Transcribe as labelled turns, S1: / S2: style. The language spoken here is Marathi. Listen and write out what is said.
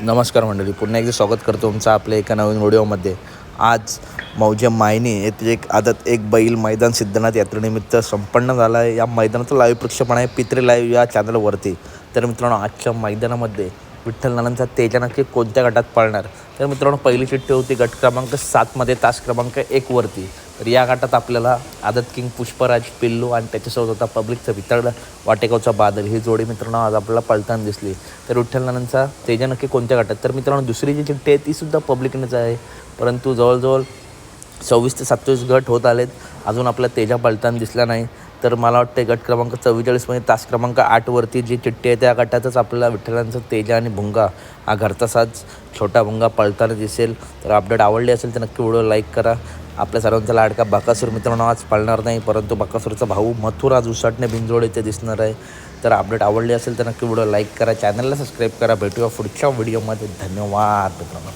S1: नमस्कार मंडळी पुन्हा एकदा स्वागत करतो तुमचं आपल्या एका नवीन व्हिडिओमध्ये. आज मौजे मायनी येथे एक आदत एक बैल मैदान सिद्धनाथ यात्रेनिमित्त संपन्न झाला आहे. या मैदानाचं लाईव्ह प्रक्षेपण आहे पित्रे लाईव्ह या चॅनलवरती तर मित्रांनो आजच्या मैदानामध्ये विठ्ठल नानांचा तेजा नक्की कोणत्या गटात पाळणार? तर मित्रांनो पहिली चिठ्ठी होती गट क्रमांक सातमध्ये तास क्रमांक एकवरती तर या गटात आपल्याला आदत किंग पुष्पराज पिल्लू आणि त्याच्यासोबत होता पब्लिकचा वितळ वाटेगावचा बादल. ही जोडी मित्रांनो आज आपल्याला पळताना दिसली. तर विठ्ठल नानांचा तेजा नक्की कोणत्या गटात? तर मित्रांनो दुसरी जी चिठ्ठी आहे तीसुद्धा पब्लिकनेच आहे. परंतु जवळजवळ सव्वीस ते सत्तावीस गट होत आलेत. अजून आपला तेजा पळताना दिसला नाही. तर मला वाटतं गट क्रमांक चव्वेचाळीसमध्ये तास क्रमांक आठवरती जी चिठ्ठी आहे त्या गटातच आपल्याला विठ्ठलांचा तेजा आणि भुंगा हा घरचा छोटा भुंगा पळताना दिसेल. तर अपडेट आवडली असेल तर नक्की व्हिडिओ लाईक करा. आपल्या सर्वांचा लाडका बाकासूर मित्रांनो आज पळणार नाही परंतु बाकासूरचा भाऊ मथुर आज उसाटणे बिंजोड इथे दिसणार आहे. तर अपडेट आवडली असेल तर नक्की व्हिडिओ लाईक करा चॅनलला सबस्क्राईब करा. भेटूया पुढच्या व्हिडिओमध्ये. धन्यवाद. मित्रांनो